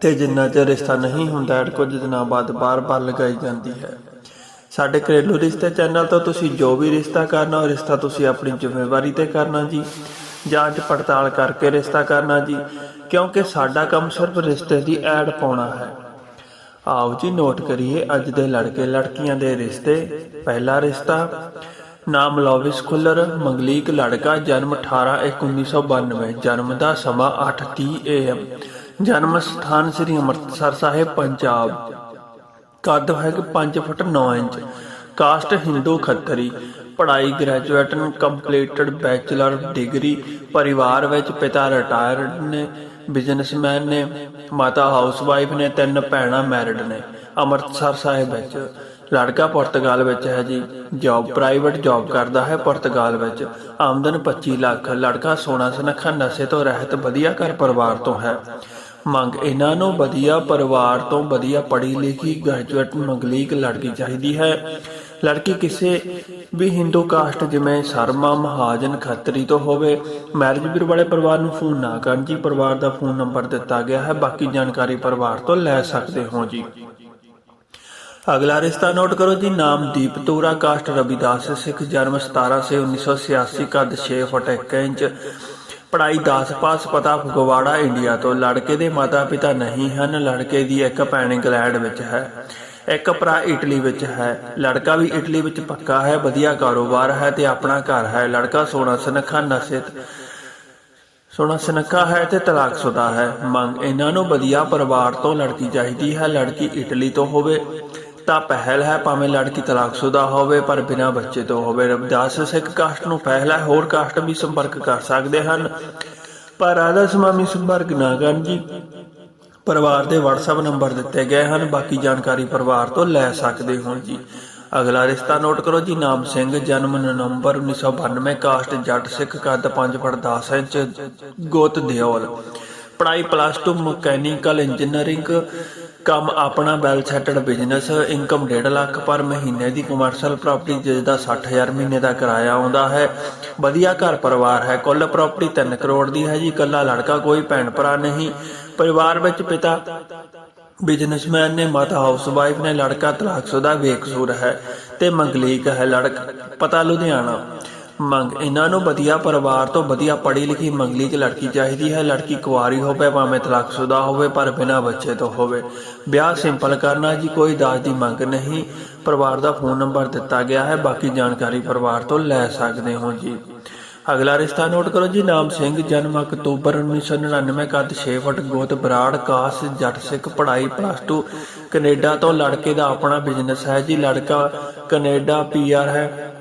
ਤੇ ਜਿੰਨਾ ਚਿਰ ਰਿਸ਼ਤਾ ਨਹੀਂ ਹੁੰਦਾ, ਕੁਝ ਦਿਨਾਂ ਬਾਅਦ ਬਾਰ-ਬਾਰ ਲਗਾਈ ਜਾਂਦੀ ਹੈ। ਸਾਡੇ ਘਰੇਲੂ ਰਿਸ਼ਤੇ ਚੈਨਲ ਤੋਂ ਤੁਸੀਂ ਜੋ ਵੀ ਰਿਸ਼ਤਾ ਕਰਨਾ, ਉਹ ਰਿਸ਼ਤਾ ਤੁਸੀਂ ਆਪਣੀ ਜ਼ਿੰਮੇਵਾਰੀ ਤੇ ਕਰਨਾ ਜੀ। ਜਾਂਚ ਪੜਤਾਲ ਕਰਕੇ ਰਿਸ਼ਤਾ ਕਰਨਾ ਜੀ, ਕਿਉਂਕਿ ਸਾਡਾ ਕੰਮ ਸਿਰਫ ਰਿਸ਼ਤੇ ਦੀ ਐਡ ਪਾਉਣਾ ਹੈ। ਆਓ ਜੀ ਨੋਟ ਕਰੀਏ, ਅੱਜ ਦੇ ਲੜਕੇ ਲੜਕੀਆਂ ਦੇ ਰਿਸ਼ਤੇ। ਪਹਿਲਾ ਰਿਸ਼ਤਾ, ਨਾਮ ਲੋਵਿਸ ਖੁੱਲਰ, ਮੰਗਲੀਕ ਲੜਕਾ, ਜਨਮ 18/1992 ਜਨਮ ਦਾ ਸਮਾਂ 8:30 AM ਜਨਮ ਸਥਾਨ ਸ੍ਰੀ ਅੰਮ੍ਰਿਤਸਰ ਸਾਹਿਬ, ਪੰਜਾਬ। ਕੱਦ ਹੈ ਕਿ 5 foot 9 inch. Caste Hindu Khatri. ਪੜ੍ਹਾਈ ਗ੍ਰੈਜੂਏਟਨ ਕੰਪਲੀਟਡ ਬੈਚਲਰ ਡਿਗਰੀ। ਪਰਿਵਾਰ ਵਿੱਚ ਪਿਤਾ ਰਿਟਾਇਰਡ ਨੇ ਬਿਜ਼ਨਸਮੈਨ ਨੇ, ਮਾਤਾ ਹਾਊਸਵਾਈਫ ਨੇ, ਤਿੰਨ ਭੈਣਾਂ ਮੈਰਿਡ ਨੇ। ਅੰਮ੍ਰਿਤਸਰ ਸਾਹਿਬ ਵਿੱਚ। ਲੜਕਾ ਪੁਰਤਗਾਲ ਵਿੱਚ ਹੈ ਜੀ। ਜੌਬ ਪ੍ਰਾਈਵੇਟ ਜੌਬ ਕਰਦਾ ਹੈ ਪੁਰਤਗਾਲ ਵਿੱਚ। ਆਮਦਨ 25 ਲੱਖ। ਲੜਕਾ ਸੋਨਾ ਸੁਨੱਖਾ ਨਸ਼ੇ ਤੋਂ ਰਹਿਤ ਵਧੀਆ ਘਰ ਪਰਿਵਾਰ ਤੋਂ ਹੈ। ਮੰਗ ਇਹਨਾਂ ਨੂੰ ਵਧੀਆ ਪਰਿਵਾਰ ਤੋਂ ਵਧੀਆ ਪੜ੍ਹੀ ਲਿਖੀ ਗ੍ਰੈਜੂਏਟ ਮੰਗਲੀਕ ਲੜਕੀ ਚਾਹੀਦੀ ਹੈ। ਲੜਕੀ ਕਿਸੇ ਵੀ ਹਿੰਦੂ ਕਾਸਟ ਜਿਵੇਂ ਸ਼ਰਮਾ, ਮਹਾਜਨ, ਖੱਤਰੀ ਤੋਂ ਹੋਵੇ ਮੈਰਿਜ ਬਿਊਰੋ ਵਾਲੇ ਪਰਿਵਾਰ ਨੂੰ ਫੋਨ ਨਾ ਕਰਨ ਜੀ। ਪਰਿਵਾਰ ਦਾ ਫੋਨ ਨੰਬਰ ਦਿੱਤਾ ਗਿਆ ਹੈ। ਬਾਕੀ ਜਾਣਕਾਰੀ ਪਰਿਵਾਰ ਤੋਂ ਲੈ ਸਕਦੇ ਹੋ ਜੀ। ਅਗਲਾ ਰਿਸ਼ਤਾ ਨੋਟ ਕਰੋ ਜੀ। ਨਾਮ ਦੀਪ ਤੋਰਾ ਕਾਸਟ ਰਵਿਦਾਸ ਸਿੱਖ, ਜਨਮ 17 ਸੇ 1986 ਕੱਦ 6 ਫੁੱਟ 1 ਇੰਚ ਪੜਾਈ 10 ਪਾਸ ਪਤਾ ਫਗਵਾੜਾ ਇੰਡੀਆ ਤੋਂ। ਲੜਕੇ ਦੇ ਮਾਤਾ ਪਿਤਾ ਨਹੀਂ ਹਨ, ਲੜਕੇ ਦੀ ਇੱਕ ਭੈਣ ਇੰਗਲੈਂਡ ਵਿੱਚ ਹੈ, ਇੱਕ ਭਰਾ ਇਟਲੀ ਵਿੱਚ ਹੈ। ਲੜਕਾ ਵੀ ਇਟਲੀ ਵਿੱਚ ਪੱਕਾ ਹੈ, ਵਧੀਆ ਕਾਰੋਬਾਰ ਹੈ ਤੇ ਆਪਣਾ ਘਰ ਹੈ। ਲੜਕਾ ਸੋਨਾ ਸੁਨੱਖਾ, ਨਸ਼ੇ ਸੋਨਾ ਸੁਨੱਖਾ ਹੈ ਤੇ ਤਲਾਕਸ਼ੁਦਾ ਹੈ। ਮੰਗ ਇਹਨਾਂ ਨੂੰ ਵਧੀਆ ਪਰਿਵਾਰ ਤੋਂ ਲੜਕੀ ਚਾਹੀਦੀ ਹੈ, ਲੜਕੀ ਇਟਲੀ ਤੋਂ ਹੋਵੇ। ਤਾਂ ਪਹਿਲ ਹੈ, ਭਾਵੇਂ ਲੜਕੀ ਤਲਾਕਸ਼ੁਦਾ ਹੋਵੇ, ਪਰ ਬਿਨਾਂ ਬੱਚੇ ਤੋਂ ਹੋਵੇ। ਰਵਿਦਾਸ ਸਿੱਖ ਕਾਸਟ ਨੂੰ ਪਹਿਲ ਹੈ, ਹੋਰ ਕਾਸਟ ਵੀ ਸੰਪਰਕ ਕਰ ਸਕਦੇ ਹਨ। ਪਰ ਆਦਰ ਸਮਾਮੀ ਸੰਪਰਕ ਨਾ ਕਰਨ ਜੀ ਪਰਿਵਾਰ ਦੇ WhatsApp ਨੰਬਰ ਦਿੱਤੇ ਗਏ ਹਨ। ਬਾਕੀ ਜਾਣਕਾਰੀ ਪਰਿਵਾਰ ਤੋਂ ਲੈ ਸਕਦੇ ਹੋ ਜੀ। ਅਗਲਾ ਰਿਸ਼ਤਾ ਨੋਟ ਕਰੋ ਜੀ, ਨਾਮ ਸਿੰਘ, ਜਨਮ ਨਵੰਬਰ 1992 ਕਾਸਟ ਜੱਟ ਸਿੱਖ ਕੱਦ 5 ਫੁੱਟ 10 ਇੰਚ, ਗੋਤ ਦਿਓਲ। ਪੜਾਈ ਪਲੱਸ 2 ਮਕੈਨੀਕਲ ਇੰਜੀਨੀਅਰਿੰਗ ਕੰਮ ਆਪਣਾ well settled business income 1.5 lakh per ਮਹੀਨੇ ਦੀ ਕਮਰਸ਼ੀਅਲ ਪ੍ਰਾਪਰਟੀ ਜਿਸ ਦਾ 60000 ਮਹੀਨੇ ਦਾ ਕਿਰਾਇਆ ਆਉਂਦਾ ਹੈ। ਵਧੀਆ ਘਰ ਪਰਿਵਾਰ ਹੈ। ਕੁੱਲ ਪ੍ਰਾਪਰਟੀ 3 ਕਰੋੜ ਦੀ ਹੈ ਜੀ। ਇਕੱਲਾ ਲੜਕਾ, ਕੋਈ ਭੈਣ ਭਰਾ ਨਹੀਂ। ਪਰਿਵਾਰ ਵਿੱਚ ਪਿਤਾ ਬਿਜ਼ਨਸਮੈਨ ਨੇ, ਮਾਤਾ ਹਾਊਸਵਾਈਫ ਨੇ, ਲੜਕਾ ਤਲਾਕਸ਼ੁਦਾ, ਬੇਕਸੂਰ ਹੈ ਤੇ ਮੰਗਲੀਕ ਹੈ ਲੜਕ। ਪਤਾ ਲੁਧਿਆਣਾ। ਮੰਗ, ਇਹਨਾਂ ਨੂੰ ਵਧੀਆ ਪਰਿਵਾਰ ਤੋਂ ਵਧੀਆ ਪੜ੍ਹੀ ਲਿਖੀ ਮੰਗਲੀ ਚ ਲੜਕੀ ਚਾਹੀਦੀ ਹੈ। ਲੜਕੀ ਕੁਆਰੀ ਹੋਵੇ, ਭਾਵੇਂ ਤਲਾਕਸ਼ੁਦਾ ਹੋਵੇ, ਪਰ ਬਿਨਾਂ ਬੱਚੇ ਤੋਂ ਹੋਵੇ। ਵਿਆਹ ਸਿੰਪਲ ਕਰਨਾ ਜੀ, ਕੋਈ ਦਾਜ ਦੀ ਮੰਗ ਨਹੀਂ। ਪਰਿਵਾਰ ਦਾ ਫੋਨ ਨੰਬਰ ਦਿੱਤਾ ਗਿਆ ਹੈ, ਬਾਕੀ ਜਾਣਕਾਰੀ ਪਰਿਵਾਰ ਤੋਂ ਲੈ ਸਕਦੇ ਹੋ ਜੀ। ਅਗਲਾ ਰਿਸ਼ਤਾ ਨੋਟ ਕਰੋ ਜੀ, ਨਾਮ ਸਿੰਘ, ਜਨਮ ਅਕਤੂਬਰ 1999 ਕੱਦ 6 ਫੁੱਟ ਗੋਤ, ਬਰਾੜ, ਕਾਸ, ਜੱਟ ਸਿੱਖ, ਪੜ੍ਹਾਈ ਪਲੱਸ 2 ਕੈਨੇਡਾ ਤੋਂ ਲੜਕੇ ਦਾ ਆਪਣਾ ਬਿਜ਼ਨਸ ਹੈ ਜੀ। ਲੜਕਾ ਕੈਨੇਡਾ ਪੀਆਰ ਹੈ।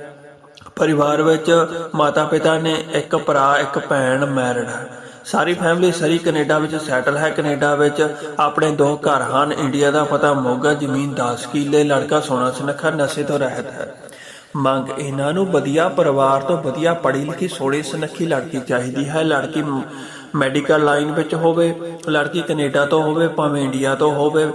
ਪਰਿਵਾਰ ਵਿੱਚ ਮਾਤਾ ਪਿਤਾ ਨੇ ਇੱਕ ਭਰਾ, ਇੱਕ ਭੈਣ ਮੈਰਿਡ ਹੈ। ਸਾਰੀ ਫੈਮਿਲੀ ਸਰੀ ਕੈਨੇਡਾ ਵਿੱਚ ਸੈਟਲ ਹੈ। ਕੈਨੇਡਾ ਵਿੱਚ ਆਪਣੇ ਦੋ ਘਰ ਹਨ। ਇੰਡੀਆ ਦਾ ਪਤਾ ਮੋਗਾ, ਜ਼ਮੀਨ 10 ਕਿੱਲੇ, ਲੜਕਾ ਸੋਨਾ ਸੁਨੱਖਾ, ਨਸ਼ੇ ਤੋਂ ਰਹਿਤ ਹੈ। ਮੰਗ ਇਹਨਾਂ ਨੂੰ ਵਧੀਆ ਪਰਿਵਾਰ ਤੋਂ ਵਧੀਆ ਪੜ੍ਹੀ ਲਿਖੀ, ਸੋਹਣੀ ਸੁਨੱਖੀ ਲੜਕੀ ਚਾਹੀਦੀ ਹੈ। ਲੜਕੀ ਮੈਡੀਕਲ ਲਾਈਨ ਵਿੱਚ ਹੋਵੇ, ਲੜਕੀ ਕੈਨੇਡਾ ਤੋਂ ਹੋਵੇ, ਭਾਵੇਂ ਇੰਡੀਆ ਤੋਂ ਹੋਵੇ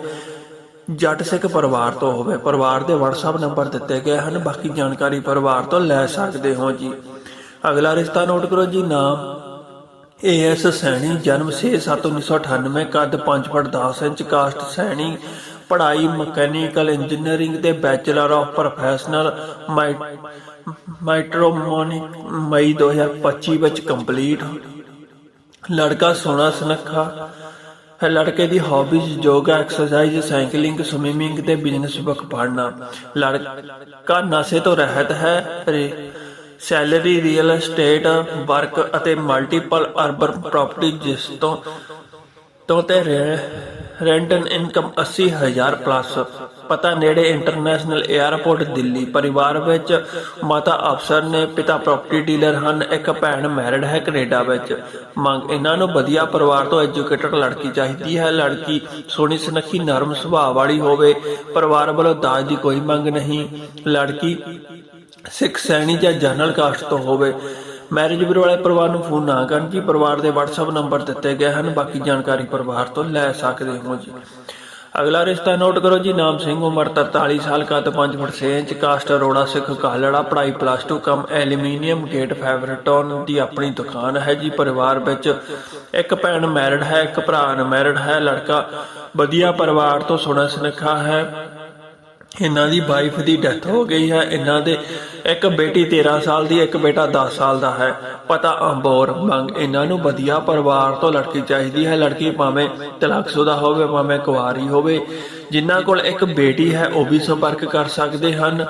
ਜੱਟ ਸਿੱਖ ਪਰਿਵਾਰ ਤੋਂ ਹੋਵੇ, ਪਰਿਵਾਰ ਦੇ WhatsApp ਨੰਬਰ ਦਿੱਤੇ ਗਏ ਹਨ, ਬਾਕੀ ਜਾਣਕਾਰੀ ਪਰਿਵਾਰ ਤੋਂ ਲੈ ਸਕਦੇ ਹੋ ਜੀ। ਅਗਲਾ ਰਿਸ਼ਤਾ ਨੋਟ ਕਰੋ ਜੀ, ਨਾਮ ਏਐਸ ਸੈਣੀ, ਜਨਮ 6/7/1998 ਕੱਦ 5 ਫੁੱਟ 10 ਇੰਚ ਕਾਸਟ ਸੈਣੀ, ਪੜ੍ਹਾਈ ਮਕੈਨੀਕਲ ਇੰਜੀਨੀਅਰਿੰਗ ਤੇ ਬੈਚਲਰ ਆਫ ਪ੍ਰੋਫੈਸ਼ਨਲ ਮਾਈਟਰੋਮੋਨੀ, ਮਈ 2025 ਵਿੱਚ ਕੰਪਲੀਟ। ਲੜਕਾ ਸੋਨਾ ਸੁਨੱਖਾ ਲੜਕੇ ਦੀ hobbies yoga exercise cycling swimming ਤੇ ਬਿਜ਼ਨਸ ਬੁੱਕ ਪੜਨਾ ਲੜਕਾ ਨਸ਼ੇ ਤੋਂ ਰਹਿਤ ਹੈ ਸੈਲਰੀ ਰੀਅਲ ਏਸਟੇਟ ਵਰਕ ਅਤੇ ਮਲਟੀਪਲ ਅਰਬਨ ਪ੍ਰਾਪਰਟੀ ਜਿਸ ਤੋਂ ਤੋਂ ਤੇ ਰੈਂਟਨ ਇਨਕਮ 80000 ਪਲੱਸ। ਪਤਾ ਨੇੜੇ ਇੰਟਰਨੈਸ਼ਨਲ 에ਅਰਪੋਰਟ ਦਿੱਲੀ। ਪਰਿਵਾਰ ਵਿੱਚ ਮਾਤਾ ਅਫਸਰ ਨੇ ਪਿਤਾ ਪ੍ਰਾਪਰਟੀ ਡੀਲਰ ਹਨ। ਇੱਕ ਭੈਣ ਮੈਰਿਡ ਹੈ ਕੈਨੇਡਾ ਵਿੱਚ। ਮੰਗ ਇਹਨਾਂ ਨੂੰ ਵਧੀਆ ਪਰਿਵਾਰ ਤੋਂ ਐਜੂਕੇਟਡ ਲੜਕੀ ਚਾਹੀਦੀ ਹੈ। ਲੜਕੀ ਸੋਹਣੀ ਸੁਨੱਖੀ ਨਰਮ ਸੁਭਾਅ ਵਾਲੀ ਹੋਵੇ। ਪਰਿਵਾਰ ਵੱਲੋਂ ਦਾਜ ਦੀ ਕੋਈ ਮੰਗ ਨਹੀਂ। ਲੜਕੀ ਸਿੱਖ ਸੈਣੀ ਜਾਂ ਜਨਰਲ ਕਾਸਟ ਤੋਂ ਹੋਵੇ। ਮੈਰਿਜ ਬਿਊਰੋ ਵਾਲੇ ਪਰਿਵਾਰ ਨੂੰ ਫੋਨ ਨਾ ਕਰਨ ਜੀ। ਪਰਿਵਾਰ ਦੇ WhatsApp ਨੰਬਰ ਦਿੱਤੇ ਗਏ ਹਨ। ਬਾਕੀ ਜਾਣਕਾਰੀ ਪਰਿਵਾਰ ਤੋਂ ਲੈ ਸਕਦੇ ਹੋ ਜੀ। ਅਗਲਾ ਰਿਸ਼ਤਾ ਨੋਟ ਕਰੋ ਜੀ। ਨਾਮ ਸਿੰਘ, ਉਮਰ 43 ਸਾਲ, ਕੱਦ 5 foot 6 inch, caste Arora Sikh Kalra, ਪੜ੍ਹਾਈ ਪਲੱਸ 2 ਕੰਮ ਐਲੂਮੀਨੀਅਮ ਗੇਟ ਫੈਬਰਿਟਨ ਦੀ ਆਪਣੀ ਦੁਕਾਨ ਹੈ ਜੀ। ਪਰਿਵਾਰ ਵਿੱਚ ਇੱਕ ਭੈਣ ਮੈਰਿਡ ਹੈ, ਇੱਕ ਭਰਾ ਅਨਮੈਰਿਡ ਹੈ। ਲੜਕਾ ਵਧੀਆ ਪਰਿਵਾਰ ਤੋਂ ਸੁਣਾ ਸੁਨੱਖਾ ਹੈ। ਇਹਨਾਂ ਦੀ ਵਾਈਫ ਦੀ ਡੈਥ ਹੋ ਗਈ ਹੈ। ਇਹਨਾਂ ਦੇ ਇੱਕ ਬੇਟੀ 13 ਸਾਲ ਦੀ, ਇੱਕ ਬੇਟਾ 10 ਸਾਲ ਦਾ ਹੈ। ਪਤਾ ਅੰਬੋਰ ਮੰਗ ਇਹਨਾਂ ਨੂੰ ਵਧੀਆ ਪਰਿਵਾਰ ਤੋਂ ਲੜਕੀ ਚਾਹੀਦੀ ਹੈ। ਲੜਕੀ ਭਾਵੇਂ ਤਲਾਕਸ਼ੁਦਾ ਹੋਵੇ, ਭਾਵੇਂ ਕੁਆਰੀ ਹੋਵੇ, ਜਿਨ੍ਹਾਂ ਕੋਲ ਇੱਕ ਬੇਟੀ ਹੈ, ਉਹ ਵੀ ਸੰਪਰਕ ਕਰ ਸਕਦੇ ਹਨ।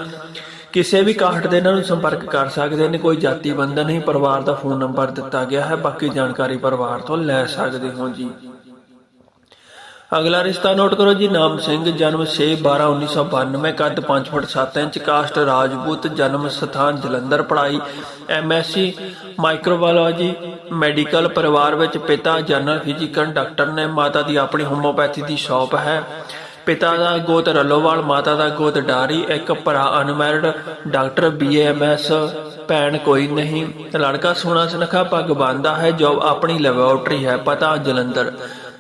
ਕਿਸੇ ਵੀ ਕਾਹਟ ਦੇ ਇਹਨਾਂ ਨੂੰ ਸੰਪਰਕ ਕਰ ਸਕਦੇ ਨੇ। ਕੋਈ ਜਾਤੀ ਬੰਧਨ ਨਹੀਂ, ਪਰਿਵਾਰ ਦਾ ਫੋਨ ਨੰਬਰ ਦਿੱਤਾ ਗਿਆ ਹੈ। ਬਾਕੀ ਜਾਣਕਾਰੀ ਪਰਿਵਾਰ ਤੋਂ ਲੈ ਸਕਦੇ ਹੋ ਜੀ। ਅਗਲਾ ਰਿਸ਼ਤਾ ਨੋਟ ਕਰੋ ਜੀ, ਨਾਮ ਸਿੰਘ, ਜਨਮ 6 12 1992 ਕੱਦ 5 ਫੁੱਟ 7 ਇੰਚ, ਕਾਸਟ ਰਾਜਪੂਤ, ਜਨਮ ਸਥਾਨ ਜਲੰਧਰ, ਪੜ੍ਹਾਈ ਐਮਐਸਸੀ ਮਾਈਕਰੋਬਾਇਓਲੋਜੀ, ਮੈਡੀਕਲ ਪਰਿਵਾਰ ਵਿੱਚ ਪਿਤਾ, ਜਨਰਲ ਫਿਜ਼ੀਕਲ ਡਾਕਟਰ ਨੇ ਮਾਤਾ ਦੀ ਆਪਣੀ ਹੋਮੋਪੈਥੀ ਦੀ ਸ਼ਾਪ ਹੈ। ਪਿਤਾ ਦਾ ਗੋਤ ਰੱਲੋਵਾਲ, ਮਾਤਾ ਦਾ ਗੋਤ ਡਾਰੀ, ਇੱਕ ਭਰਾ ਅਨਮੈਰਿਡ, ਡਾਕਟਰ ਬੀਏਐਮਐਸ ਭੈਣ ਕੋਈ ਨਹੀਂ। ਲੜਕਾ ਸੋਹਣਾ ਸੁਨੱਖਾ ਪੱਗ ਬੰਨਦਾ ਹੈ, ਜੋਬ ਆਪਣੀ ਲੈਬੋਰਟਰੀ ਹੈ, ਪਤਾ ਜਲੰਧਰ।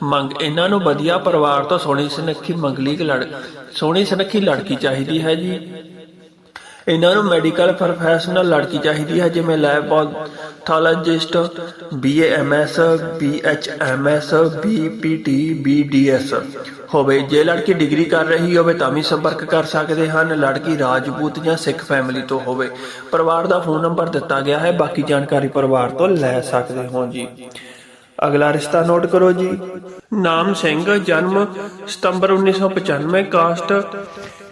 ਮੰਗ ਇਹਨਾਂ ਨੂੰ ਵਧੀਆ ਪਰਿਵਾਰ ਤੋਂ ਸੋਹਣੀ ਸੁਨੱਖੀ ਮੰਗਲੀ ਲੜ, ਸੋਹਣੀ ਸੁਨੱਖੀ ਲੜਕੀ ਚਾਹੀਦੀ ਹੈ ਜੀ। ਇਹਨਾਂ ਨੂੰ ਮੈਡੀਕਲ ਪ੍ਰੋਫੈਸ਼ਨਲ ਲੜਕੀ ਚਾਹੀਦੀ ਹੈ, ਜਿਵੇਂ ਲੈਬੋਰੈਟੋਲੋਜਿਸਟ ਬੀਏਐਮਐਸ ਬੀਐਚਐਮਐਸ ਬੀਪੀਟੀ ਬੀਡੀਐਸ ਹੋਵੇ ਜੇ ਲੜਕੀ ਡਿਗਰੀ ਕਰ ਰਹੀ ਹੋਵੇ ਤਾਂ ਵੀ ਸੰਪਰਕ ਕਰ ਸਕਦੇ ਹਨ, ਲੜਕੀ ਰਾਜਪੂਤ ਜਾਂ ਸਿੱਖ ਫੈਮਿਲੀ ਤੋਂ ਹੋਵੇ। ਪਰਿਵਾਰ ਦਾ ਫੋਨ ਨੰਬਰ ਦਿੱਤਾ ਗਿਆ ਹੈ, ਬਾਕੀ ਜਾਣਕਾਰੀ ਪਰਿਵਾਰ ਤੋਂ ਲੈ ਸਕਦੇ ਹੋ ਜੀ। ਅਗਲਾ ਰਿਸ਼ਤਾ ਨੋਟ ਕਰੋ ਜੀ। ਨਾਮ ਸਿੰਘ, ਜਨਮ ਸਤੰਬਰ 1995 ਕਾਸਟ,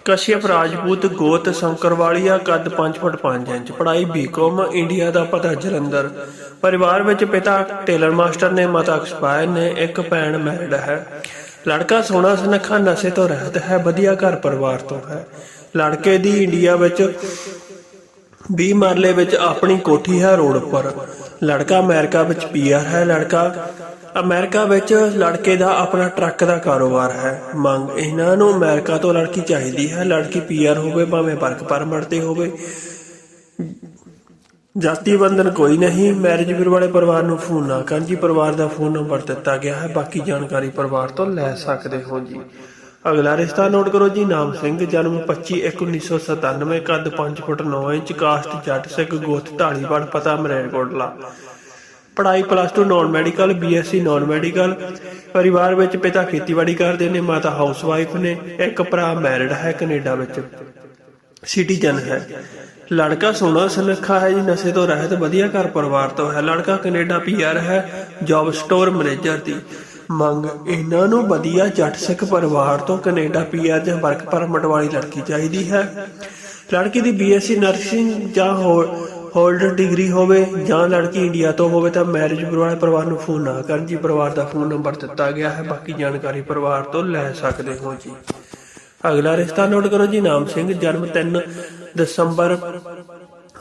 ਕਸ਼ਯਪ ਰਾਜਪੂਤ, ਗੋਤ, ਸ਼ੰਕਰਵਾਲੀਆ, ਕੱਦ 5 ਫੁੱਟ 5 ਇੰਚ, ਪੜ੍ਹਾਈ ਬੀਕਾਮ ਇੰਡੀਆ ਦਾ ਪਤਾ ਜਲੰਧਰ। ਪਰਿਵਾਰ ਵਿੱਚ ਪਿਤਾ ਟੇਲਰ ਮਾਸਟਰ ਨੇ, ਮਾਤਾ ਐਕਸਪਾਇਰ ਨੇ, ਇੱਕ ਭੈਣ ਮੈਰਿਡ ਹੈ। ਲੜਕਾ ਸੋਹਣਾ ਸੁਨੱਖਾ, ਨਸ਼ੇ ਤੋਂ ਰਹਿਤ ਹੈ, ਵਧੀਆ ਘਰ ਪਰਿਵਾਰ ਤੋਂ ਹੈ। ਲੜਕੇ ਦੀ ਇੰਡੀਆ ਵਿੱਚ 20 ਮਰਲੇ ਵਿੱਚ ਆਪਣੀ ਕੋਠੀ ਹੈ ਰੋਡ ਉੱਪਰ। ਲੜਕਾ ਅਮਰੀਕਾ ਵਿੱਚ ਪੀਆਰ ਹੈ, ਲੜਕਾ ਅਮਰੀਕਾ ਵਿੱਚ ਲੜਕੇ ਦਾ ਆਪਣਾ ਟਰੱਕ ਦਾ ਕਾਰੋਬਾਰ ਹੈ। ਮੰਗ ਇਹਨਾਂ ਨੂੰ ਅਮਰੀਕਾ ਤੋਂ ਲੜਕੀ ਚਾਹੀਦੀ ਹੈ, ਲੜਕੀ ਪੀਆਰ ਹੋਵੇ, ਭਾਵੇਂ ਵਰਕ ਪਰਮਿਟ ਤੇ ਹੋਵੇ। ਜਾਤੀ ਬੰਧਨ ਕੋਈ ਨਹੀਂ, ਮੈਰਿਜ ਬਿਊਰੋ ਵਾਲੇ ਪਰਿਵਾਰ ਨੂੰ ਫੋਨ ਨਾ ਕਰਨ ਜੀ, ਪਰਿਵਾਰ ਦਾ ਫੋਨ ਨੰਬਰ ਦਿੱਤਾ ਗਿਆ ਹੈ, ਬਾਕੀ ਜਾਣਕਾਰੀ ਪਰਿਵਾਰ ਤੋਂ ਲੈ ਸਕਦੇ ਹੋ ਜੀ। ਅਗਲਾ ਰਿਸ਼ਤਾ ਨੋਟ ਕਰੋ ਜੀ, ਨਾਮ ਸਿੰਘ, ਜਨਮ 25 1997 ਕੱਦ 5 ਫੁੱਟ 9 ਇੰਚ ਕਾਸਟ ਜੱਟ ਸਿੱਖ ਗੋਤ ਢਾਲੀਵਾਲ ਪਤਾ ਮਰੇਰਕੋਟਲਾ ਪੜ੍ਹਾਈ plus 2 non medical B Sc non medical ਪਰਿਵਾਰ ਵਿੱਚ ਪਿਤਾ ਖੇਤੀਬਾੜੀ ਕਰਦੇ ਨੇ, ਮਾਤਾ ਹਾਊਸਵਾਈਫ ਨੇ, ਇੱਕ ਭਰਾ ਮੈਰਿਡ ਹੈ ਕੈਨੇਡਾ ਵਿੱਚ। ਸਿਟੀਜ਼ਨ ਹੈ। ਲੜਕਾ ਸੋਹਣਾ ਸੁਨੱਖਾ ਹੈ ਜੀ, ਨਸ਼ੇ ਤੋਂ ਰਹਿਤ, ਵਧੀਆ ਘਰ ਪਰਿਵਾਰ ਤੋਂ ਹੈ। ਲੜਕਾ ਕੈਨੇਡਾ ਪੀਆਰ ਹੈ ਜੌਬ ਸਟੋਰ ਮੈਨੇਜਰ ਦੀ। ਮੰਗ, ਇਹਨਾਂ ਨੂੰ ਵਧੀਆ ਜੱਟ ਸਿੱਖ ਪਰਿਵਾਰ ਤੋਂ ਕੈਨੇਡਾ ਪੀਆਰ ਜਾਂ ਵਰਕ ਪਰਮਿਟ ਵਾਲੀ ਲੜਕੀ ਚਾਹੀਦੀ ਹੈ। ਲੜਕੀ ਦੀ ਬੀਐਸਸੀ ਨਰਸਿੰਗ ਜਾਂ ਹੋਲਡਰ ਡਿਗਰੀ ਹੋਵੇ ਜਾਂ ਲੜਕੀ ਇੰਡੀਆ ਤੋਂ ਹੋਵੇ ਤਾਂ ਮੈਰਿਜ ਵਾਲੇ ਪਰਿਵਾਰ ਨੂੰ ਫੋਨ ਨਾ ਕਰਨ ਜੀ। ਪਰਿਵਾਰ ਦਾ ਫੋਨ ਨੰਬਰ ਦਿੱਤਾ ਗਿਆ ਹੈ, ਬਾਕੀ ਜਾਣਕਾਰੀ ਪਰਿਵਾਰ ਤੋਂ ਲੈ ਸਕਦੇ ਹੋ ਜੀ। ਅਗਲਾ ਰਿਸ਼ਤਾ ਨੋਟ ਕਰੋ ਜੀ, ਨਾਮ ਸਿੰਘ, ਜਨਮ 3 ਦਸੰਬਰ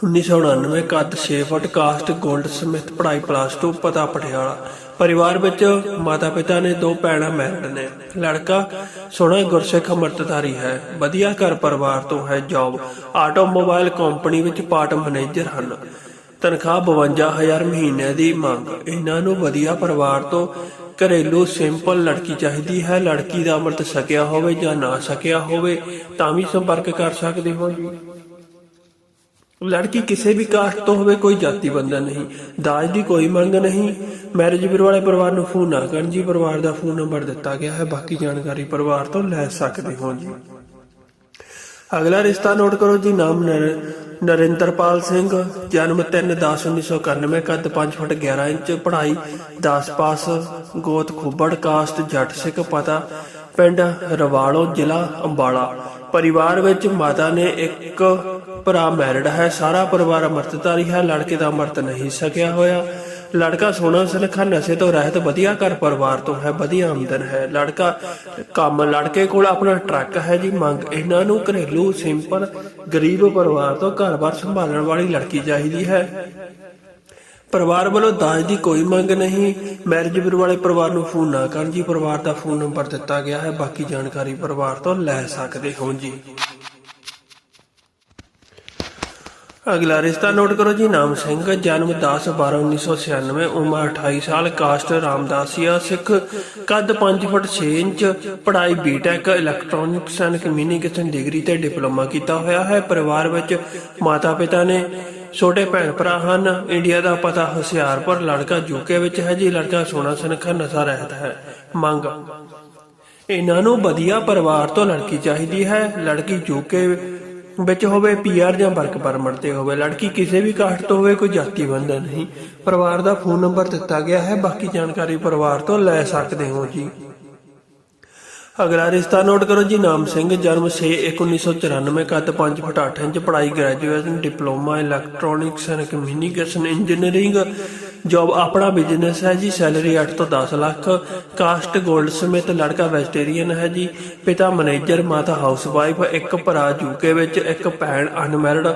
1999 ਕੱਦ 6 ਫੁੱਟ ਕਾਸਟ ਗੋਲਡ ਸਮਿਥ ਪੜ੍ਹਾਈ ਪਲੱਸ 2 ਪਤਾ ਪਟਿਆਲਾ। ਪਰਿਵਾਰ ਵਿੱਚ ਮਾਤਾ ਪਿਤਾ ਨੇ ਦੋ ਭੈਣਾਂ ਮੈਰਿਡ ਨੇ। ਲੜਕਾ ਸੋਹਣਾ ਗੁਰਸਿੱਖ ਅੰਮ੍ਰਿਤਧਾਰੀ ਹੈ। ਵਧੀਆ ਘਰ ਪਰਿਵਾਰ ਤੋਂ ਹੈ ਜੌਬ। ਆਟੋਮੋਬਾਈਲ ਕੰਪਨੀ ਵਿੱਚ ਪਾਰਟ ਮੈਨੇਜਰ ਹਨ। ਤਨਖਾਹ 52000 ਮਹੀਨੇ ਦੀ ਮੰਗ। ਇਹਨਾਂ ਨੂੰ ਵਧੀਆ ਪਰਿਵਾਰ ਤੋਂ ਘਰੇਲੂ ਸਿੰਪਲ ਲੜਕੀ ਚਾਹੀਦੀ ਹੈ। ਲੜਕੀ ਦਾ ਅੰਮ੍ਰਿਤ ਸਕਿਆ ਹੋਵੇ ਜਾਂ ਨਾ ਸਕਿਆ ਹੋਵੇ, ਤਾਂ ਵੀ ਸੰਪਰਕ ਕਰ ਸਕਦੇ ਹੋ ਲੜਕੀ ਕਿਸੇ ਵੀ ਕਾਸਟ ਤੋਂ ਹੋਵੇ, ਕੋਈ ਜਾਤੀ ਬੰਧਨ ਨਹੀਂ। ਦਾਜ ਦੀ ਕੋਈ ਮੰਗ ਨਹੀਂ। ਮੈਰਿਜ ਬਿਊਰੋ ਵਾਲੇ ਪਰਿਵਾਰ ਨੂੰ ਫੋਨ ਨਾ ਕਰਨ ਜੀ, ਪਰਿਵਾਰ ਦਾ ਫੋਨ ਨੰਬਰ ਦਿੱਤਾ ਗਿਆ ਹੈ, ਬਾਕੀ ਜਾਣਕਾਰੀ ਪਰਿਵਾਰ ਤੋਂ ਲੈ ਸਕਦੇ ਹੋ ਜੀ। ਅਗਲਾ ਰਿਸ਼ਤਾ ਨੋਟ ਕਰੋ ਜੀ, ਨਾਮ ਨਰਿੰਦਰਪਾਲ ਸਿੰਘ, ਜਨਮ 3/10/1991 ਕੱਦ 5 ਫੁੱਟ 11 ਇੰਚ, ਪੜ੍ਹਾਈ 10 ਪਾਸ, ਗੋਤ ਖੁੱਬੜ, ਕਾਸਟ ਜੱਟ ਸਿੱਖ, ਪਤਾ ਪਿੰਡ ਰਵਾਲੋ, ਜ਼ਿਲ੍ਹਾ ਅੰਬਾਲਾ। ਪਰਿਵਾਰ ਵਿੱਚ ਮਾਤਾ ਨੇ ਇੱਕ ਭਰਾ ਮੈਰਿਡ ਹੈ, ਸਾਰਾ ਪਰਿਵਾਰ ਅੰਮ੍ਰਿਤਧਾਰੀ ਹੈ, ਲੜਕੇ ਦਾ ਅੰਮ੍ਰਿਤ ਨਹੀਂ ਸਕਿਆ ਹੋਇਆ। ਲੜਕਾ ਸੋਹਣਾ ਸੁਨੱਖਾ, ਨਸ਼ੇ ਤੋਂ ਰਹਿਤ, ਵਧੀਆ ਘਰ ਪਰਿਵਾਰ ਤੋਂ ਹੈ, ਵਧੀਆ ਆਮਦਨ ਹੈ। ਲੜਕਾ ਕੰਮ, ਲੜਕੇ ਕੋਲ ਆਪਣਾ ਟਰੱਕ ਹੈ ਜੀ, ਮੰਗ ਇਹਨਾਂ ਨੂੰ ਘਰੇਲੂ, ਸਿੰਪਲ, ਗਰੀਬ ਪਰਿਵਾਰ ਤੋਂ ਘਰ-ਬਾਰ ਸੰਭਾਲਣ ਵਾਲੀ ਲੜਕੀ ਚਾਹੀਦੀ ਹੈ। ਪਰਿਵਾਰ ਵੱਲੋਂ ਦਾਜ ਦੀ ਕੋਈ ਮੰਗ ਨਹੀਂ। ਮੈਰਿਜ ਬਿਊਰੋ ਵਾਲੇ ਪਰਿਵਾਰ ਨੂੰ ਫੋਨ ਨਾ ਕਰਨ ਜੀ, ਪਰਿਵਾਰ ਦਾ ਫੋਨ ਨੰਬਰ ਦਿੱਤਾ ਗਿਆ ਹੈ, ਬਾਕੀ ਜਾਣਕਾਰੀ ਪਰਿਵਾਰ ਤੋਂ ਲੈ ਸਕਦੇ ਹੋ ਜੀ। ਅਗਲਾ ਰਿਸ਼ਤਾ ਨੋਟ ਕਰੋ ਜੀ, ਨਾਮ ਸਿੰਘ, ਜਨਮ 10 12 1996 ਉਮਰ 28 ਸਾਲ, ਕਾਸਟ ਰਾਮਦਾਸੀਆ, ਸਿੱਖ, ਕੱਦ 5 ਫੁੱਟ 6 ਇੰਚ, ਪੜ੍ਹਾਈ B Tech electronics and communication degree ਤੇ ਡਿਪਲੋਮਾ ਕੀਤਾ ਹੋਇਆ ਹੈ। ਪਰਿਵਾਰ ਵਿੱਚ ਮਾਤਾ ਪਿਤਾ ਨੇ, ਛੋਟੇ ਭੈਣ ਭਰਾ ਹਨ। ਇੰਡੀਆ ਦਾ ਪਤਾ ਹੁਸ਼ਿਆਰਪੁਰ, ਲੜਕਾ ਯੂਕੇ ਵਿੱਚ ਹੈ ਜੀ। ਲੜਕਾ ਸੋਹਣਾ ਸਨਖਾ ਨਸ਼ਾ ਰਹਿਤ ਹੈ। ਮੰਗ। ਇਹਨਾਂ ਨੂੰ ਵਧੀਆ ਪਰਿਵਾਰ ਤੋਂ ਲੜਕੀ ਚਾਹੀਦੀ ਹੈ। ਲੜਕੀ ਯੂਕੇ ਵਿੱਚ ਹੋਵੇ ਪੀਆਰ ਜਾਂ ਵਰਕ ਪਰਮਿਟ ਤੇ ਹੋਵੇ, ਲੜਕੀ ਕਿਸੇ ਵੀ ਕਾਸਟ ਤੋਂ ਹੋਵੇ, ਕੋਈ ਜਾਤੀ ਬੰਧਨ ਨਹੀਂ। ਪਰਿਵਾਰ ਦਾ ਫੋਨ ਨੰਬਰ ਦਿੱਤਾ ਗਿਆ ਹੈ, ਬਾਕੀ ਜਾਣਕਾਰੀ ਪਰਿਵਾਰ ਤੋਂ ਲੈ ਸਕਦੇ ਹੋ ਜੀ। ਅਗਲਾ ਰਿਸ਼ਤਾ ਨੋਟ ਕਰੋ ਜੀ, ਨਾਮ ਸਿੰਘ, ਜਨਮ 6 1994 ਕੱਦ 5 ਫੁੱਟ 8 ਇੰਚ, ਪੜ੍ਹਾਈ, graduation, diploma, electronics and communication engineering job ਆਪਣਾ ਬਿਜ਼ਨਸ ਹੈ ਜੀ, ਸੈਲਰੀ 8 ਤੋਂ 10 ਲੱਖ, ਕਾਸਟ 골ਡ ਸਮੇਤ ਲੜਕਾ ਵੈਜੀਟੇਰੀਅਨ ਹੈ ਜੀ, ਪਿਤਾ ਮੈਨੇਜਰ, ਮਾਤਾ ਹਾਊਸਵਾਈਫ, ਇੱਕ ਭਰਾ ਯੂਕੇ ਵਿੱਚ, ਇੱਕ ਭੈਣ ਅਨਮੈਰਿਡ।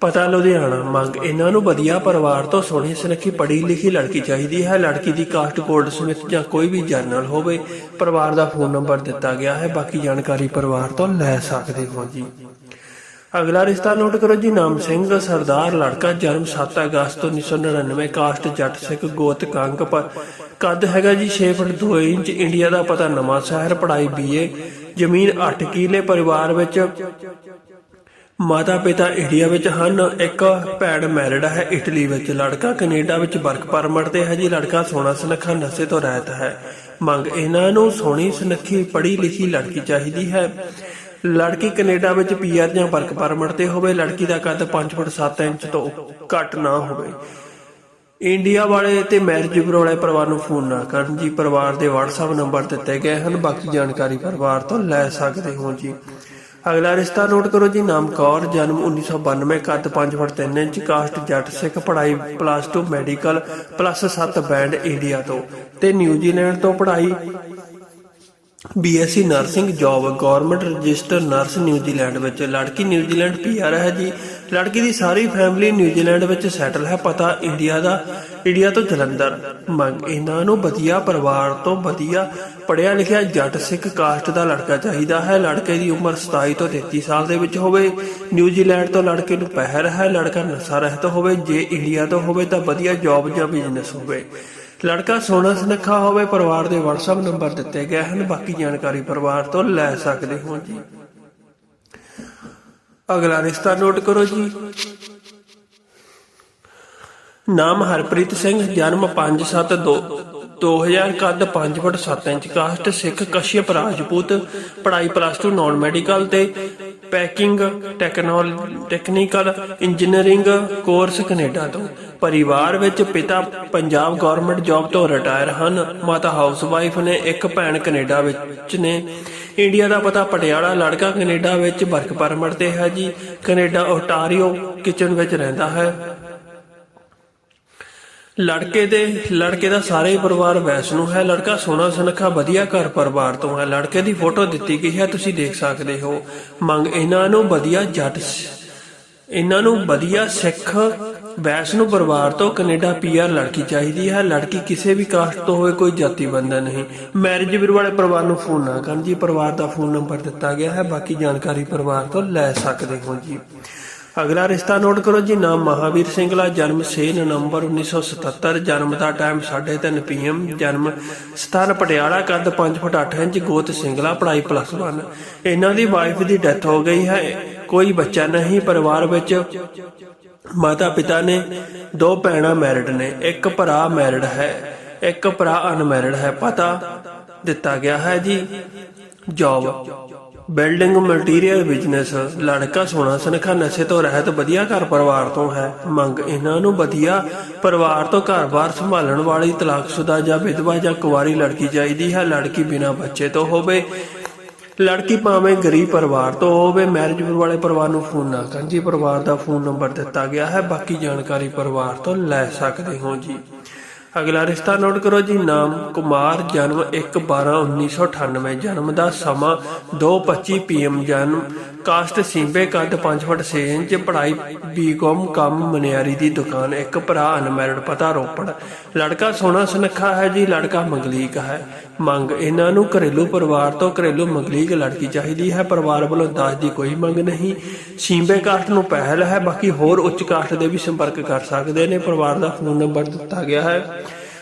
ਪਤਾ ਲੁਧਿਆਣਾ, ਮੰਗ, ਇਹਨਾਂ ਨੂੰ ਵਧੀਆ ਪਰਿਵਾਰ ਤੋਂ ਸੋਹਣੀ, ਸੁਨੱਖੀ ਪੜ੍ਹੀ ਲਿਖੀ ਲੜਕੀ ਚਾਹੀਦੀ ਹੈ। ਲੜਕੀ ਦੀ ਕਾਸਟ ਕੋਡ ਸਮਿਤ ਜਾਂ ਕੋਈ ਵੀ ਜਰਨਲ ਹੋਵੇ, ਪਰਿਵਾਰ ਦਾ ਫੋਨ ਨੰਬਰ ਦਿੱਤਾ ਗਿਆ ਹੈ, ਬਾਕੀ ਜਾਣਕਾਰੀ ਪਰਿਵਾਰ ਤੋਂ ਲੈ ਸਕਦੇ ਹੋ ਜੀ। ਅਗਲਾ ਰਿਸ਼ਤਾ ਨੋਟ ਕਰੋ ਜੀ, ਨਾਮ ਸਿੰਘ, ਸਰਦਾਰ, ਲੜਕਾ, ਜਨਮ 7 ਅਗਸਤ 1999 ਕਾਸਟ ਜੱਟ ਸਿੱਖ ਗੋਤ ਕੰਗ ਪਰ ਕੱਦ ਹੈਗਾ ਜੀ 6 ਫੁੱਟ 2 ਇੰਚ, ਇੰਡੀਆ ਦਾ ਪਤਾ ਨਵਾਂ ਸ਼ਹਿਰ, ਪੜ੍ਹਾਈ ਬੀਏ ਜ਼ਮੀਨ 8 ਕਿਲੇ, ਪਰਿਵਾਰ ਵਿੱਚ ਮਾਤਾ ਪਿਤਾ ਇੰਡੀਆ ਵਿੱਚ ਹਨ, ਇੱਕ ਭੈਣ ਮੈਰਿਡ ਹੈ ਇਟਲੀ ਵਿੱਚ, ਲੜਕਾ ਕੈਨੇਡਾ ਵਿੱਚ ਵਰਕ ਪਰਮਿਟ ਤੇ ਹੈ ਜੀ, ਲੜਕਾ ਸੋਹਣਾ ਸੁਨੱਖਾ ਨਸ਼ੇ ਤੋਂ ਰਹਿਤ ਹੈ। ਮੰਗ ਇਹਨਾਂ ਨੂੰ ਸੋਹਣੀ ਸੁਨੱਖੀ, ਪੜ੍ਹੀ ਲਿਖੀ ਲੜਕੀ ਚਾਹੀਦੀ ਹੈ। ਲੜਕੀ ਕੈਨੇਡਾ ਵਿੱਚ ਪੀਆਰ ਜਾਂ ਵਰਕ ਪਰਮਿਟ ਤੇ ਹੋਵੇ, ਲੜਕੀ ਦਾ ਕੱਦ 5 ਫੁੱਟ 7 ਇੰਚ ਤੋਂ ਘੱਟ ਨਾ ਹੋਵੇ। ਇੰਡੀਆ ਵਾਲੇ ਤੇ ਮੈਰਿਜ ਬਿਊਰੋ ਵਾਲੇ ਪਰਿਵਾਰ ਨੂੰ ਫੋਨ ਨਾ ਕਰਨ ਜੀ। ਪਰਿਵਾਰ ਦੇ WhatsApp ਨੰਬਰ ਦਿੱਤੇ ਗਏ ਹਨ। ਬਾਕੀ ਜਾਣਕਾਰੀ ਪਰਿਵਾਰ ਤੋਂ ਲੈ ਸਕਦੇ ਹੋ ਜੀ। ਅਗਲਾ ਰਿਸ਼ਤਾ ਨੋਟ ਕਰੋ ਜੀ। ਨਾਮ ਕੌਰ, ਜਨਮ 1992 ਕੱਦ 5 ਫੁੱਟ 3 ਇੰਚ, ਕਾਸਟ ਜੱਟ ਸਿੱਖ, ਪੜ੍ਹਾਈ plus 2 medical plus 7 band India ਤੋਂ ਤੇ ਨਿਊਜ਼ੀਲੈਂਡ ਤੋਂ ਪੜ੍ਹਾਈ B Sc nursing job government register nurse New Zealand ਵਿੱਚ ਲੜਕੀ ਨਿਊਜ਼ੀਲੈਂਡ ਪੀਆਰ ਹੈ ਜੀ। ਲੜਕੀ ਦੀ ਸਾਰੀ ਫੈਮਿਲੀ ਨਿਊਜ਼ੀਲੈਂਡ ਵਿੱਚ ਸੈਟਲ ਹੈ, ਪਤਾ ਇੰਡੀਆ ਦਾ। ਇੰਡੀਆ ਤੋਂ ਜਲੰਧਰ। ਮੰਗ, ਇਹਨਾਂ ਨੂੰ ਵਧੀਆ ਪਰਿਵਾਰ ਤੋਂ ਵਧੀਆ ਪੜਿਆ ਲਿਖਿਆ ਜੱਟ ਸਿੱਖ ਕਾਸਟ ਦਾ ਲੜਕਾ ਚਾਹੀਦਾ ਹੈ। ਲੜਕੇ ਦੀ ਉਮਰ 27 ਤੋਂ 33 ਸਾਲ ਦੇ ਵਿੱਚ ਹੋਵੇ। ਨਿਊਜ਼ੀਲੈਂਡ ਤੋਂ ਲੜਕੇ ਨੂੰ ਪਹਿਰ ਹੈ। ਲੜਕਾ ਨਸ਼ਾ ਰਹਿਤ ਹੋਵੇ। ਜੇ ਇੰਡੀਆ ਤੋਂ ਹੋਵੇ ਤਾਂ ਵਧੀਆ ਜੌਬ ਜਾਂ ਬਿਜ਼ਨਸ ਹੋਵੇ। ਲੜਕਾ ਸੋਹਣਾ ਸੁਨੱਖਾ ਹੋਵੇ, ਪਰਿਵਾਰ ਦੇ WhatsApp ਨੰਬਰ ਦਿੱਤੇ ਗਏ ਹਨ। ਬਾਕੀ ਜਾਣਕਾਰੀ ਪਰਿਵਾਰ ਤੋਂ ਲੈ ਸਕਦੇ ਹੋ ਜੀ। ਅਗਲਾ ਰਿਸ਼ਤਾ ਨੋਟ ਕਰੋ ਜੀ। ਨਾਮ ਹਰਪ੍ਰੀਤ ਸਿੰਘ, ਜਨਮ 572 2000 ਕੱਦ 5 foot 7 inch caste Sikh Kashyap Rajput, ਪੜ੍ਹਾਈ ਪਲੱਸ 2 ਨਾਨ ਮੈਡੀਕਲ ਤੇ packing technical engineering course Canada ਤੋਂ। ਪਰਿਵਾਰ ਵਿੱਚ ਪਿਤਾ ਪੰਜਾਬ ਗਵਰਨਮੈਂਟ ਜੌਬ ਤੋਂ ਰਿਟਾਇਰ ਹਨ। ਮਾਤਾ ਹਾਊਸਵਾਈਫ ਨੇ ਇੱਕ ਭੈਣ ਕੈਨੇਡਾ ਵਿੱਚ ਨੇ। ਇੰਡੀਆ ਦਾ ਪਤਾ ਪਟਿਆਲਾ ਲੜਕਾ ਕੈਨੇਡਾ ਵਿੱਚ ਵਰਕ ਪਰਮਿਟ ਤੇ ਹੈ ਜੀ। ਕੈਨੇਡਾ ਓਟਾਰੀਓ ਕਿਚਨ ਵਿੱਚ ਰਹਿੰਦਾ ਹੈ। ਲੜਕੇ ਦੇ, ਲੜਕੇ ਦਾ ਸਾਰੇ ਪਰਿਵਾਰ ਵੈਸ਼ਨੂ ਹੈ, ਲੜਕਾ ਸੋਹਣਾ ਸੁਨੱਖਾ ਵਧੀਆ ਘਰ ਪਰਿਵਾਰ ਤੋਂ ਹੈ। ਲੜਕੇ ਦੀ ਫੋਟੋ ਦਿੱਤੀ ਗਈ ਹੈ, ਤੁਸੀਂ ਦੇਖ ਸਕਦੇ ਹੋ। ਮੰਗ ਇਹਨਾਂ ਨੂੰ ਵਧੀਆ ਜੱਟ ਇਹਨਾਂ ਨੂੰ ਵਧੀਆ ਸਿੱਖ ਵੈਸ਼ਨੂ ਪਰਿਵਾਰ ਤੋਂ ਕੈਨੇਡਾ ਪੀਆਰ ਲੜਕੀ ਚਾਹੀਦੀ ਹੈ। ਲੜਕੀ ਕਿਸੇ ਵੀ ਕਾਸਟ ਤੋਂ ਹੋਵੇ ਕੋਈ ਜਾਤੀ ਬੰਦਾ ਨਹੀਂ। ਮੈਰਿਜ ਬਿਊਰੋ ਵਾਲੇ ਪਰਿਵਾਰ ਨੂੰ ਫੋਨ ਨਾ ਕਰਨ ਜੀ, ਪਰਿਵਾਰ ਦਾ ਫੋਨ ਨੰਬਰ ਦਿੱਤਾ ਗਿਆ ਹੈ। ਬਾਕੀ ਜਾਣਕਾਰੀ ਪਰਿਵਾਰ ਤੋਂ ਲੈ ਸਕਦੇ ਹੋ ਜੀ। ਅਗਲਾ ਰਿਸ਼ਤਾ ਨੋਟ ਕਰੋ ਜੀ, ਨਾਮ ਮਹਾਵੀਰ ਸਿੰਘਲਾ ਜਨਮ 6 ਨਵੰਬਰ 1977 ਜਨਮ ਦਾ ਟਾਈਮ 3:30 ਪੀਐਮ ਜਨਮ ਸਥਾਨ ਪਟਿਆਲਾ ਕੱਦ 5 ਫੁੱਟ 8 ਇੰਚ, ਗੋਤ ਸਿੰਘਲਾ ਪੜ੍ਹਾਈ ਪਲੱਸ 1 ਇਹਨਾਂ ਦੀ ਵਾਈਫ ਦੀ ਡੈਥ ਹੋ ਗਈ ਹੈ। ਕੋਈ ਬੱਚਾ ਨਹੀਂ, ਪਰਿਵਾਰ ਵਿੱਚ ਮਾਤਾ ਪਿਤਾ ਨੇ ਦੋ ਭੈਣਾਂ ਮੈਰਿਡ ਨੇ। ਇੱਕ ਭਰਾ ਮੈਰਿਡ ਹੈ, ਇੱਕ ਭਰਾ ਅਨਮੈਰਿਡ ਹੈ। ਪਤਾ ਦਿੱਤਾ ਗਿਆ ਹੈ ਜੀ, ਜੌਬ। ਬਿਲਡਿੰਗ ਮਟੀਰੀਅਲ ਬਿਜ਼ਨਸ, ਲੜਕਾ ਸੋਹਣਾ ਸੁਨੱਖਾ, ਨਸ਼ੇ ਤੋਂ ਰਹਿਤ, ਵਧੀਆ ਘਰ ਪਰਿਵਾਰ ਤੋਂ ਹੈ। ਮੰਗ ਇਹਨਾਂ ਨੂੰ ਵਧੀਆ ਪਰਿਵਾਰ ਤੋਂ ਘਰ-ਬਾਰ ਸੰਭਾਲਣ ਵਾਲੀ ਤਲਾਕਸ਼ੁਦਾ ਜਾਂ ਵਿਧਵਾ ਜਾਂ ਕੁਵਾਰੀ ਲੜਕੀ ਚਾਹੀਦੀ ਹੈ। ਲੜਕੀ ਬਿਨਾਂ ਬੱਚੇ ਤੋਂ ਹੋਵੇ, ਲੜਕੀ ਭਾਵੇਂ ਗਰੀਬ ਪਰਿਵਾਰ ਤੋਂ ਹੋਵੇ ਮੈਰਿਜ ਵਾਲੇ ਪਰਿਵਾਰ ਨੂੰ ਫੋਨ ਨਾ ਕਰਨ। ਜੀ, ਪਰਿਵਾਰ ਦਾ ਫੋਨ ਨੰਬਰ ਦਿੱਤਾ ਗਿਆ ਹੈ। ਬਾਕੀ ਜਾਣਕਾਰੀ ਪਰਿਵਾਰ ਤੋਂ ਲੈ ਸਕਦੇ ਹੋ ਜੀ। ਅਗਲਾ ਰਿਸ਼ਤਾ ਨੋਟ ਕਰੋ ਜੀ, ਨਾਮ ਕੁਮਾਰ, ਜਨਮ 1/12/1998 ਜਨਮ ਦਾ ਸਮਾਂ 2:25 ਪੀਐਮ ਜਨਮ ਕਾਸਟ ਸਿੰਬੇ ਕੱਦ 5 ਫੁੱਟ 6 ਇੰਚ, ਪੜ੍ਹਾਈ ਬੀਕਾਮ ਕੰਮ ਮਨਿਆਰੀ ਦੀ ਦੁਕਾਨ, ਇੱਕ ਭਰਾ ਅਨਮੈਰਿਡ, ਪਤਾ ਰੋਪੜ। ਲੜਕਾ ਸੋਹਣਾ ਸੁਨੱਖਾ ਹੈ ਜੀ, ਲੜਕਾ ਮੰਗਲੀਕ ਹੈ। ਮੰਗ, ਇਹਨਾਂ ਨੂੰ ਘਰੇਲੂ ਪਰਿਵਾਰ ਤੋਂ ਘਰੇਲੂ ਮੰਗਲੀਕ ਲੜਕੀ ਚਾਹੀਦੀ ਹੈ, ਪਰਿਵਾਰ ਵੱਲੋਂ ਦਾਜ ਦੀ ਕੋਈ ਮੰਗ ਨਹੀਂ। ਸਿੰਬੇ ਕਾਸਟ ਨੂੰ ਪਹਿਲ ਹੈ, ਬਾਕੀ ਹੋਰ ਉੱਚ ਕਾਸਟ ਦੇ ਵੀ ਸੰਪਰਕ ਕਰ ਸਕਦੇ ਨੇ, ਪਰਿਵਾਰ ਦਾ ਫੋਨ ਨੰਬਰ ਦਿੱਤਾ ਗਿਆ ਹੈ।